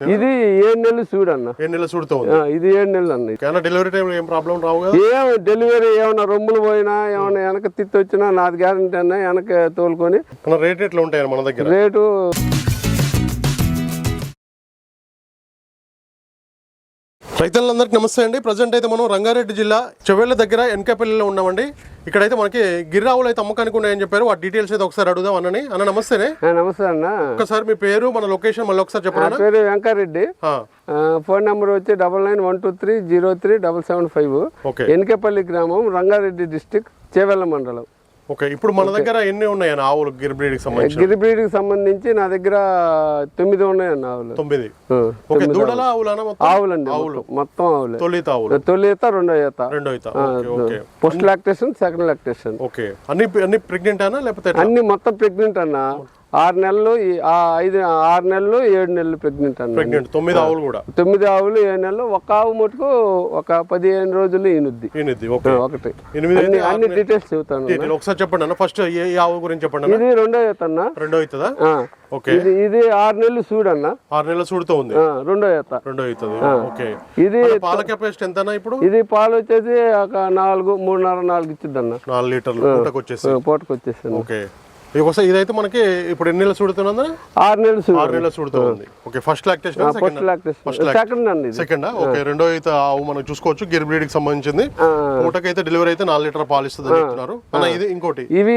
ఇది ఏడు నెలలు చూడన్న ఏడు నెలల చూడుతూ ఇది ఏడు నెలలు అన్న డెలివరీ టైంలో ఏం ప్రాబ్లం రావు కదా? ఏం డెలివరీ ఏమైనా రొమ్ములు పోయినా ఏమైనా వెనక తిత్తి వచ్చినా నాది గ్యారంటీ అన్న వెనక తోలుకొని మన రేట్ ఎట్లా ఉంటాయి మన దగ్గర? రేటు రైతులందరికీ నమస్తే అండి. ప్రజెంట్ అయితే మనం రంగారెడ్డి జిల్లా చెవెళ్ళ దగ్గర ఎన్కపల్లిలో ఉన్నామండి. ఇక్కడైతే మనకి గిర్రావులు అయితే అమ్మకానికి ఉన్నాయని చెప్పారు. వాటి డీటెయిల్స్ అయితే ఒకసారి అడుగుదాం అన్నని. అన్న నమస్తేనే ఆ, నమస్తే అన్న. ఒకసారి మీ పేరు మన లొకేషన్ మళ్ళీ ఒకసారి నా చెప్పరా పేరు వెంకారెడ్డి. ఫోన్ నెంబర్ వచ్చి double nine one two three zero three double seven five. Enkepally గ్రామం రంగారెడ్డి డిస్టిక్ చేవెళ్ళ మండలం. ఓకే ఇప్పుడు మన దగ్గర ఎన్ని ఉన్నాయి అన్న ఆవులు గిర్ బ్రీడ్కి సంబంధించి గిరిబ్రీడ్కి సంబంధించి నా దగ్గర తొమ్మిది ఉన్నాయన్న ఆవులు. తొమ్మిది. ఓకే దూడల మొత్తం? ఆవులండి మొత్తం. మొత్తం ఆవులే. తొలిత ఆవులు. తొలి ఈత రెండో ఈత. రెండో ఈత. Okay post lactation second lactation. Okay. అన్ని అన్ని ప్రెగ్నెంట్ అనా లేకపోతే? అన్ని మొత్తం ప్రెగ్నెంట్ అన్న. ఆరు నెలలు ఐదు ఆరు నెలలు ఏడు నెలలు ప్రెగ్నెంట్ అన్న తొమ్మిది ఆవులు కూడా. తొమ్మిది ఆవులు ఏడు నెలలు ఒక ఆవు మటుకు ఒక పదిహేను రోజులు ఈనుద్ది. ఒకటి. ఎనిమిది అన్ని డీటెయిల్స్ చెబుతాను ఒకసారి చెప్పండి అన్న. ఫస్ట్ ఏ ఆవు గురించి చెప్పండి ఇది రెండో అన్న రెండో అవుతుందా. ఓకే. ఇది ఇది ఆరు నెలలు చూడన్న ఆరు నెలల చూడుతూ ఉంది. రెండో ఈత రెండో అవుతుంది ఓకే. ఇది పాల కెపాసిటీ ఎంతనా ఇప్పుడు? ఇది పాలు వచ్చేసి ఒక నాలుగు మూడున్నర నాలుగు ఇచ్చిద్ది అన్న నాలుగు లీటర్లు పూటకు వచ్చేసి పూటకు వచ్చేసాను ఓకే. ఇదైతే మనకి ఇప్పుడు ఎన్ని నెలలు చూడుతున్నా ఆరు నెలలు ఆరు నెలలు చూడుతూ ఉంది okay first lactation first lactation second అండి సెకండ్ ఓకే రెండో అయితే ఆవు మనం చూసుకోవచ్చు. గిర్ బ్రీడ్కి సంబంధించింది. పూటకైతే డెలివరీ అయితే నాలుగు లీటర్ పాలు ఇస్తుంది చెప్తున్నారు. అన్న ఇది ఇంకోటి. ఇవి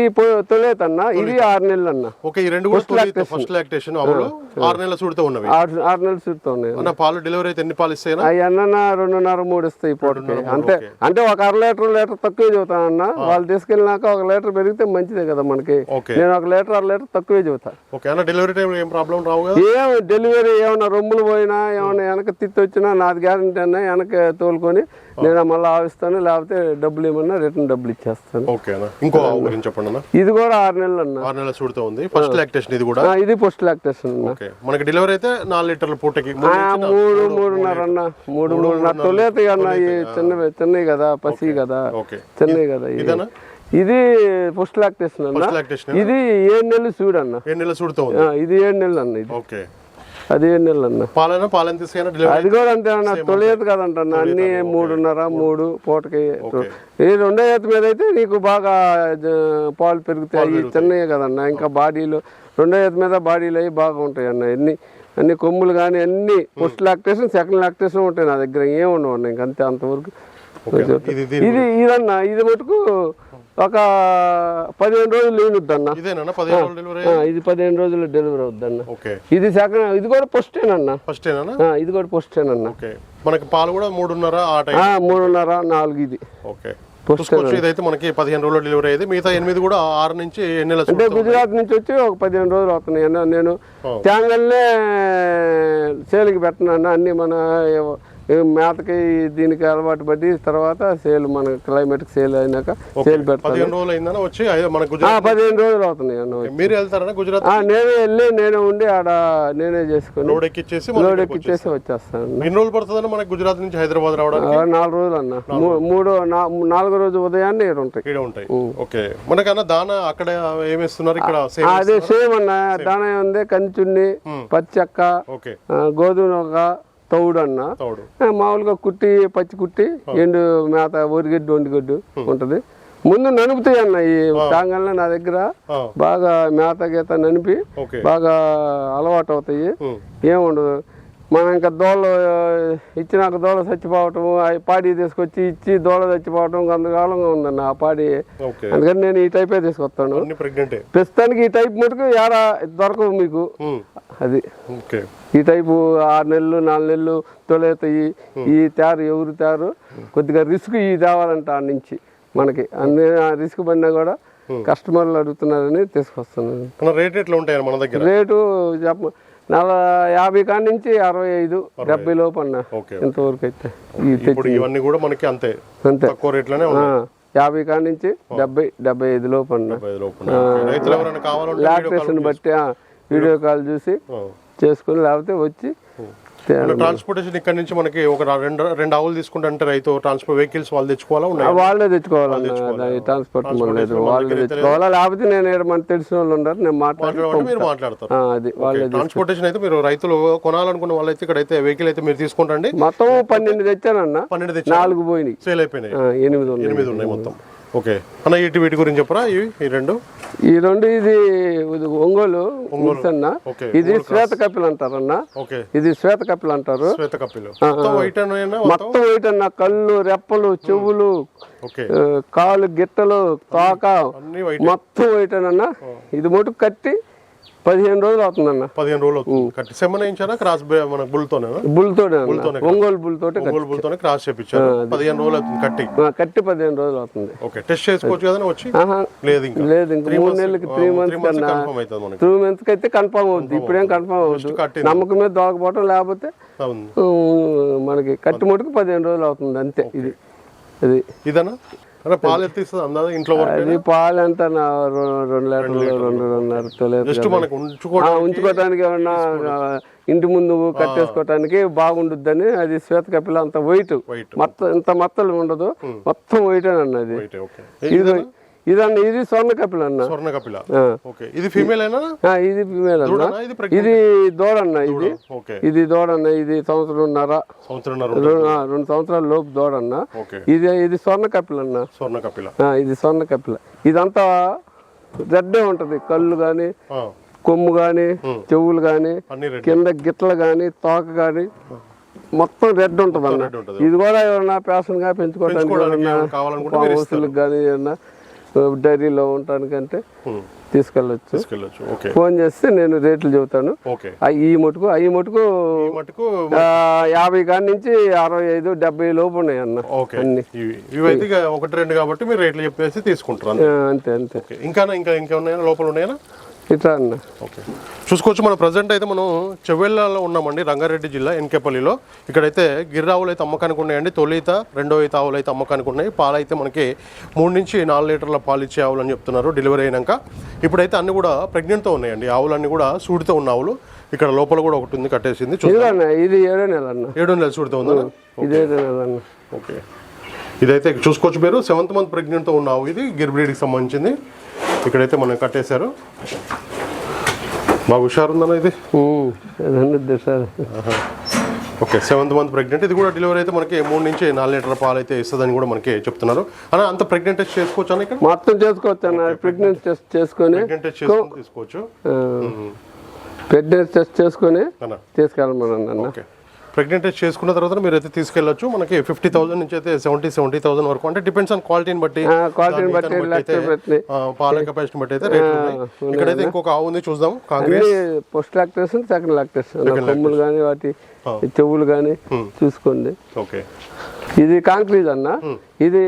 తొలేత అన్న? ఇవి ఆరు నెలలు అన్న ఓకే ఈ రెండు కూడా ఫస్ట్ లాక్టేషన్ ఆవులు ఆరు నెలలు చూడుతూ ఉన్నవి. ఆరు నెలలు చూస్తున్నాయి అన్న పాలు డెలివరీ అయితే ఎన్ని పాలు ఇస్తాయినా అవి అన్న రెండున్నర మూడు ఇస్తాయి పూటకి అంటే అంటే ఒక అర లీటర్ లీటర్ తక్కువే చెబుతాను అన్న వాళ్ళు తీసుకెళ్ళినాక ఒక లీటర్ పెరిగితే మంచిదే కదా మనకి. ఓకే. నేను ఒక లీటర్ అర లీటర్ తక్కువే చెబుతా. ఓకే అన్న డెలివరీ ఏం ప్రాబ్లం రావు కదా? ఏం డెలివరీ ఏమైనా రొమ్ములు పోయినా ఏమైనా వెనక తిత్తి వచ్చినా నాది గ్యారంటీ అన్న వెనక తోలుకొని నేను మళ్ళీ ఆవిస్తాను లేకపోతే డబ్బులు ఏమన్నా రిటర్న్ డబ్బులు ఇచ్చేస్తాను. ఓకే అన్న. ఇంకో గురించి చెప్పండి అన్న. ఇది కూడా ఆరు నెలలు అన్న. ఆరు నెలలు చూడుతూ ఉంది. ఫస్ట్ లాక్టేషన్ ఇది కూడా. ఆ, ఇది పోస్ట్ లాక్టేషన్ ఓకే. మనకి డెలివరీ అయితే నాలుగు లీటర్ల పూటకి మూడు మూడున్నర అన్న. మూడు మూడున్నర. తొలేత అన్న ఈ చిన్న చిన్నవి కదా పసి కదా. చిన్నవి కదా. ఇదేనా ఇది పోస్ట్ లాక్టేషన్ అన్న. ఫస్ట్ ఇది ఏడు నెలలు చూడన్న ఏడు నెలలు చూడుతూ ఉంది. ఆ, ఇది ఏడు నెలలు అన్న ఇది. ఓకే. అది ఏడు నెలలు అన్న. పాలైనా పాలైన తీసుకైనా అది కూడా అంతే అన్న తొలియత కదంట అన్న అన్ని మూడున్నర మూడు పూటకి ఈ రెండో ఈత మీద అయితే నీకు బాగా పాలు పెరుగుతాయి చిన్నవి కదన్న. ఇంకా బాడీలు రెండో ఈత మీద బాడీలు అవి బాగా ఉంటాయి అన్న. ఎన్ని అన్ని కొమ్ములు కానీ అన్ని ఫస్ట్ లాక్టేషన్ సెకండ్ లాక్టేషన్ ఉంటాయి నా దగ్గర. ఏం ఉండవు అన్న ఇంక అంతే అంతవరకు ఇది ఇది ఇది ఇదన్న ఇది మటుకు ఒక పదిహేను రోజులు డెలివరీ ఆ, ఇది పదిహేను రోజులు డెలివరీ అవుద్దన్న. ఇది సెకండ్ ఇది కూడా ఫస్ట్ ఆ, ఇది కూడా ఓకే. మనకి పాలు కూడా మూడున్నర మూడున్నర నాలుగు ఇది. ఓకే. ఇదైతే మనకి పదిహేను రోజులు డెలివరీ అయ్యేది. మిగతా ఎనిమిది కూడా ఆరు నుంచి ఎన్ని నెలలు అంటే గుజరాత్ నుంచి వచ్చి ఒక పదిహేను రోజులు అవుతున్నాయి. అన్న నేను ఓ. తేంగల్నే సేలుకి పెట్టినాను అన్ని మన మేతకి దీనికి అలవాటు పడి తర్వాత సేల్ మన క్లైమేట్ సేల్ అయినాక సేల్ పెడతాను. పదిహేను రోజులు అవుతున్నాయి అన్న మీరు వెళ్తారనా గుజరాత్? నేనే వెళ్ళి నేనే ఉండి ఆడ నేనే చేసుకుని లోడ్ ఎక్కిచ్చేసి మనకి లోడ్ ఎక్కిచ్చేసి వచ్చేస్తాను ఎన్ని రోజులు పడుతుందన్న మనకి గుజరాత్ నుంచి హైదరాబాద్ రావడానికి? నాలుగు రోజులు అన్న. మూడో నాలుగో రోజు ఉదయాన్నే ఉంటాయి. ఇక్కడ ఉంటాయి. ఓకే. మనకన్నా దాన అక్కడ ఏమేస్తున్నారు ఇక్కడ అదే సేమ్ అన్న. దాన ఉంది కంచున్ని పచ్చక్క గోధుమ తౌడు. అన్న మామూలుగా కుట్టి పచ్చి కుట్టి ఎండు మేత ఒరిగడ్డు ఒండిగడ్డు ఉంటది. ముందు ననుపుతాయి అన్న ఈ టాంగల్లో నా దగ్గర. బాగా మేత గీత ననిపి బాగా అలవాటు అవుతాయి. ఏముండదు. మనం ఇంకా దోళ్ళు ఆ, ఇచ్చినాక దోళ చచ్చిపోవటం ఆ పాడి తీసుకొచ్చి ఇచ్చి దోళ చచ్చిపోవటం కొంతకాలంగా ఉందన్న ఆ పాడి. అందుకని నేను ఈ టైపే తీసుకొస్తాను. ప్రస్తుతానికి ఈ టైప్ మటుకు ఏడా దొరకవు మీకు. అది. ఈ టైపు ఆరు నెలలు నాలుగు నెలలు తొలేతాయి. ఈ తేరు ఎవరు తేరు కొద్దిగా రిస్క్ ఈ తేవాలంట ఆ నుంచి మనకి. అన్ని రిస్క్ పడినా కూడా కస్టమర్లు అడుగుతున్నారని తీసుకొస్తున్నాను. రేట్ ఎట్లా ఉంటాయి మన దగ్గర? రేటు చెప్ప నలభై యాభై కాడి నుంచి అరవై ఐదు డెబ్బై లోపు అన్న ఇంతవరకు అయితే ఇప్పుడు ఇవన్నీ కూడా మనకి అంతే అంతే. తక్కువ రేట్లోనే యాభై కాడి నుంచి డెబ్బై డెబ్బై ఐదు లోపు అన్న. లాక్టేషన్ బట్టి వీడియో కాల్ చూసి చేసుకుని లేకపోతే వచ్చి ట్రాన్స్పోర్టేషన్ ఇక్కడ నుంచి మనకి ఒక రెండు రెండు ఆవులు తీసుకుంటే రైతు ట్రాన్స్పోర్ట్ వెహికల్స్ వాళ్ళు తెచ్చుకోవాలా ఉన్నాయి? వాళ్ళే తెచ్చుకోవాలన్న దాని ట్రాన్స్పోర్ట్ లేదు వాళ్ళే తెచ్చుకోవాలా? లేకపోతే నేను మనకు తెలిసిన వాళ్ళు ఉన్నారు నేను మాట్లాడి మాట్లాడమంటే మీరు మాట్లాడతారు. ఆ, అది వాళ్ళే ట్రాన్స్పోర్టేషన్ అయితే మీరు రైతులు కొనాలనుకున్న వాళ్ళైతే ఇక్కడైతే వెహికల్ అయితే మీరు తీసుకుంటండి మొత్తం పన్నెండు తెచ్చానన్న. పన్నెండు తెచ్చి నాలుగు పోయినాయి. సేల్ అయిపోయినాయి. ఎనిమిది ఎనిమిది ఉన్నాయి మొత్తం. ఓకే. అన్న వీటి వీటి గురించి చెప్పరా? ఇవి ఈ రెండు? ఈ రెండు ఇది ఒంగోలు అన్న ఓకే. ఇది శ్వేత కపిల్ అంటారన్న. ఓకే. ఇది శ్వేత కపిల్ అంటారు. శ్వేత కప్పిలు మొత్తం వైట్ మొత్తం? ఏంటన్న కళ్ళు రెప్పలు చెవులు కాలు గిట్టలు తోక అన్ని వైట్ మొత్తం ఏంటనన్న ఇది మటుకు కట్టి పదిహేను రోజులు అవుతుందన్న. పదిహేను రోజులు అవుతుంది. కట్టి వేయించారా? క్రాస్ మన బుల్తోనే బుల్తోనే ఒంగోలు బుల్తోటే ఒంగోలు బుల్తోనే క్రాస్ చేపించారు. పదిహేను రోజులు అవుతుంది కట్టి కట్టి పదిహేను రోజులు అవుతుంది. ఓకే టెస్ట్ చేసుకోవచ్చు కదా వచ్చి? లేదు ఇంకా. లేదు ఇంక మూడు నెలలకి త్రీ మంత్స్ కన్నా అవుతుంది త్రీ మంత్స్ అయితే కన్ఫర్మ్ అవుద్ది ఇప్పుడేం కన్ఫర్మ్ కట్టి నమ్మకం మీద దొరకపోవటం లేకపోతే మనకి కట్టి మటుకు పదిహేను రోజులు అవుతుంది అంతే. ఇది ఇది. ఇదనా అంటే పాలు ఎత్తిస్తుంది అందా ఇంట్లో అది పాలు ఎంత రెండు లీటర్లు రెండు రెండున్నర లీటర్లు జస్ట్ మనకు ఉంచుకోవడం ఆ, ఉంచుకోవటానికి ఏమన్నా ఇంటి ముందు కట్టేసుకోవటానికి బాగుండుద్దని అది శ్వేత కపిల అంత వైట్ మొత్తం ఇంత మత్తలు ఉండదు. మొత్తం వైట్ అన్నది వైట్ ఓకే. ఇది ఇదన్న ఇది స్వర్ణ కపిల అన్న. స్వర్ణ కపిల. ఓకే. ఇది ఫీమేల్ అయినా ఇది ఫీమేల్ అన్న? ఇది దూడన్న ఇది. ఇది దూడన్న ఇది సంవత్సరంన్నర. రెండు సంవత్సరాల లోపు దూడన్న. ఇది ఇది స్వర్ణ కపిల అన్న. స్వర్ణ కపిల. ఇది స్వర్ణ కపిల. ఇదంతా రెడ్డే ఉంటది. కళ్ళు గాని కొమ్ము గాని చెవులు గాని కింద గిట్ల గాని తోక గాని మొత్తం రెడ్ ఉంటది. అన్న ఇది కూడా ఎవరన్నా ప్యాషన్గా పెంచుకోవడానికి కానీ ఏమన్నా డైరీలో ఉండటానికంటే ఉమ్, తీసుకెళ్ళొచ్చు. ఫోన్ చేస్తే నేను రేట్లు చెబుతాను. ఈ మటుకు ఈ మటుకు మటుకు యాభై కాడి నుంచి అరవై ఐదు డెబ్బై లోపు ఉన్నాయి అన్న. ఓకే ఇవి ఇవైతే ఒకటి రెండు కాబట్టి మీరు రేట్లు చెప్పేసి తీసుకుంటారు అంతే. అంతే ఇంకా ఇంకా ఇంకా ఉన్నాయా లోపల ఉన్నాయా ఇట్లా అన్న. ఓకే. చూసుకోవచ్చు మన ప్రజెంట్ అయితే మనం చెవెళ్ళలో ఉన్నామండి రంగారెడ్డి జిల్లా ఎన్కేపల్లిలో. ఇక్కడైతే గిర్రావులు అయితే అమ్మకానికి ఉన్నాయండి తొలి ఈత రెండో ఈత ఆవులు అయితే అమ్మకానికి ఉన్నాయి. పాలు అయితే మనకి మూడు నుంచి నాలుగు లీటర్ల పాలు ఇచ్చే ఆవులు అని చెప్తున్నారు డెలివరీ అయినాక. ఇప్పుడైతే అన్ని కూడా ప్రెగ్నెంట్తో ఉన్నాయండి ఆవులన్నీ కూడా సూడితో ఉన్న ఆవులు. ఇక్కడ లోపల కూడా ఒకటి ఉంది కట్టేసింది ఇది ఏడో నెల అన్న. ఏడు నెలలు సూడితో ఉందా? ఇది ఏడో నెల అన్న. ఓకే. ఇదైతే చూసుకోవచ్చు మీరు సెవెంత్ మంత్ ప్రెగ్నెంట్తో ఉన్న ఆవు ఇది గిర్ బ్రీడ్కి సంబంధించింది. ఇక్కడైతే మనం కట్టేశారు. బాగా హుషారు ఉందన్న ఇది sir. Okay seventh month pregnant. ఇది కూడా డెలివరీ అయితే మనకి మూడు నుంచి నాలుగు లీటర్ల పాలు అయితే ఇస్తుందని కూడా మనకి చెప్తున్నారు. అన్న అంత ప్రెగ్నెంట్ టెస్ట్ చేసుకోవచ్చు అన్న ఇక్కడ? మొత్తం చేసుకోవచ్చు అన్న. ప్రెగ్నెన్సీ టెస్ట్ చేసుకొని ప్రెగ్నెంట్ టెస్ట్ చేసుకొని తీసుకోవచ్చు. ప్రెగ్నెన్సీ టెస్ట్ చేసుకొని అన్న. ఓకే. ప్రెగ్నెంట్ టెస్ట్ చేసుకున్న తర్వాత మీరు అయితే తీసుకెళ్ళొచ్చు. మనకి ఫిఫ్టీ థౌసండ్ నుంచి అయితే సెవెంటీ సెవెంటీ థౌసండ్ వరకు. అంటే డిపెండ్స్ ఆన్ క్వాలిటీని బట్టి క్వాలిటీని బట్టి అయితే, పాల కెపాసిటీ బట్టి అయితే ఉన్నాయి. ఇక్కడైతే ఇంకొక ఆవు ఉంది చూద్దాం. కాంగ్రెస్. ఫస్ట్ లాక్టేషన్ సెకండ్ లాక్టేషన్ కొమ్ములు కానీ వాటి. చెవులు కానీ చూసుకోండి. ఓకే ఇది కాంక్రీజ్ అన్న. ఇది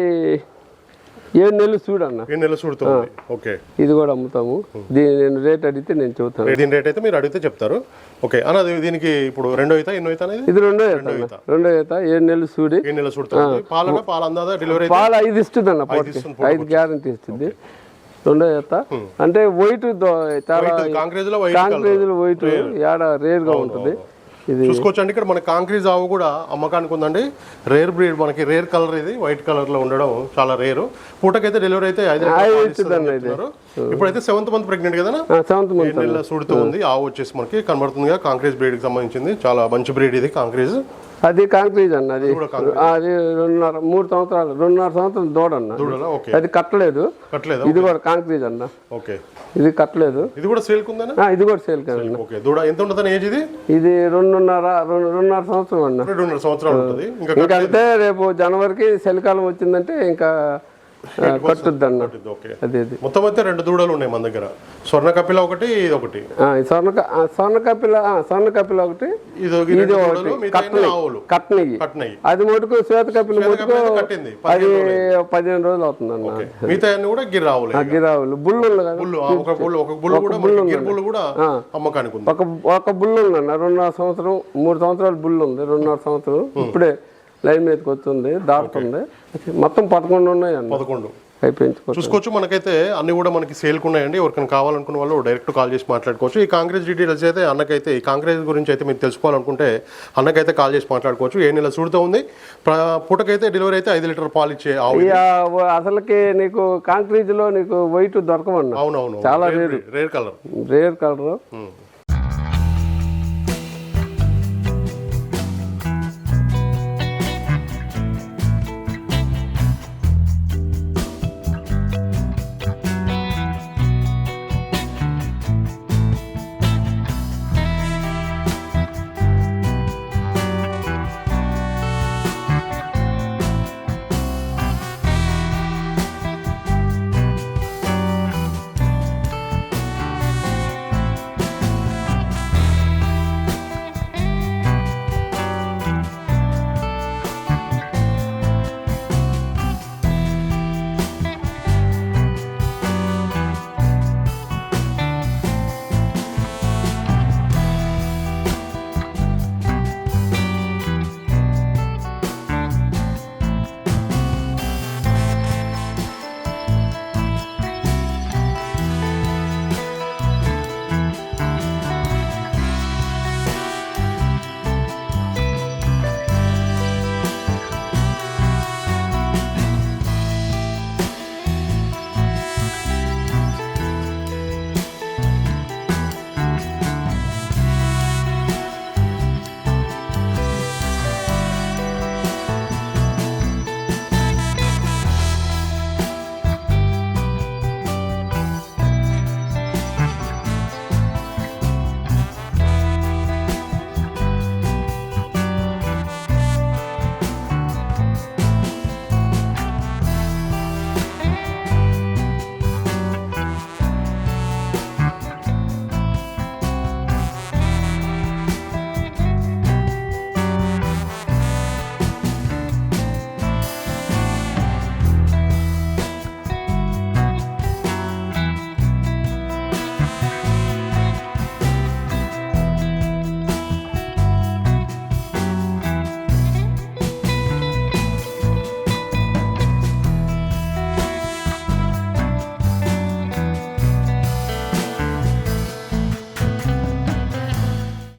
ఏడు నెలలు చూడన్న. ఏ నెల చూడుతుంది ఓకే. ఇది కూడా అమ్ముతాము. దీని నేను రేట్ అడిగితే నేను చెబుతాను. దీని రేట్ అయితే మీరు అడిగితే చెప్తారు. ఓకే. అన్న దీనికి ఇప్పుడు రెండో అవుతా ఎన్నో అనేది? ఇది రెండో ఈత రెండో ఈత. ఏడు నెలలు చూడి. ఏ నెల చూడుతుంది పాలన పాలు అందాదా డెలివరీ అయితే? పాలు ఐదు ఇస్తుంది అన్న ఐదు గ్యారంటీ ఇస్తుంది. రెండో ఈత. అంటే వైట్ చాలా కాంక్రీజ్లో వైట్ ఏడ రేర్గా ఉంటుంది. ఇది చూసుకోవచ్చు అండి ఇక్కడ మన కాంక్రీజ్ ఆవు కూడా అమ్మకానికి ఉందండి. రేర్ బ్రీడ్ మనకి రేర్ కలర్ ఇది వైట్ కలర్లో ఉండడం చాలా రేర్. పూటకైతే డెలివరీ అయితే. ఇప్పుడైతే సెవెంత్ మంత్ ప్రెగ్నెంట్ కదా సెవెంత్ మంత్ సూడుతూ ఉంది. ఆవు వచ్చేసి మనకి కనబడుతుందిగా కాంక్రీజ్ బ్రీడ్కి సంబంధించింది. చాలా మంచి బ్రీడ్ ఇది కాంక్రీజ్ అది కాంక్రీజ్ అన్న అది అది రెండున్నర మూడు సంవత్సరాలు రెండున్నర సంవత్సరాలు దూడ అన్న అది కట్టలేదు. ఇది కూడా కాంక్రీజ్ అన్న. ఓకే. ఇది కట్టలేదు. ఇది కూడా సేల్ ఇది కూడా సేల్ కదన్న ఓకే. దూడ ఎంత ఉంటుందని ఏజ్ ఇది? ఇది రెండున్నర రెండు రెండున్నర సంవత్సరం అన్న. రెండున్నర సంవత్సరాలు ఇంకా అంటే రేపు జనవరికి చలికాలం వచ్చిందంటే ఇంకా కట్టుద్ది అన్న అది అది. మొత్తం అయితే రెండు దూడలు ఉన్నాయి మన దగ్గర. స్వర్ణ కపిల ఒకటి ఇది ఒకటి. స్వర్ణ స్వర్ణ కపిల ఆ, స్వర్ణ కపిల ఒకటి ఇది ఆవులు. కట్నయ్యి. కట్టినాయి అది మటుకు శ్వేత కపిల మటుకు అది పదిహేను రోజులు అవుతుంది అన్న మిగతా కూడా గిర్ ఆవులే గిరావులు బుల్లు కదా. బుల్లు ఆ, ఒక బుల్లు ఒక బుల్లు కూడా బుల్లు అమ్మకానికి ఒక ఒక బుల్లు ఉందన్న. రెండున్నర సంవత్సరం మూడు సంవత్సరాల బుల్లు ఉంది. రెండున్నర సంవత్సరం ఇప్పుడే లైన్ మీదకి వచ్చింది దాటుతుంది. మొత్తం పదకొండు ఉన్నాయి అన్న పదకొండు చూసుకోవచ్చు మనకైతే అన్ని కూడా మనకి సేల్కి ఉన్నాయండి. ఎవరికైనా కావాలనుకున్న వాళ్ళు డైరెక్ట్ కాల్ చేసి మాట్లాడుకోవచ్చు. ఈ కాంగ్రెస్ డీటెయిల్స్ అయితే అన్నకైతే ఈ కాంగ్రెస్ గురించి అయితే మీరు తెలుసుకోవాలనుకుంటే అన్నకైతే కాల్ చేసి మాట్లాడుకోవచ్చు. ఏ నెల చూడుతూ ఉంది? పూటకైతే డెలివరీ అయితే ఐదు లీటర్ పాలు ఇచ్చే అసలుకి నీకు కాంక్రీజ్లో నీకు వైట్ దొరకవన్నా. అవునవును. చాలా rare. Rare colour rare colour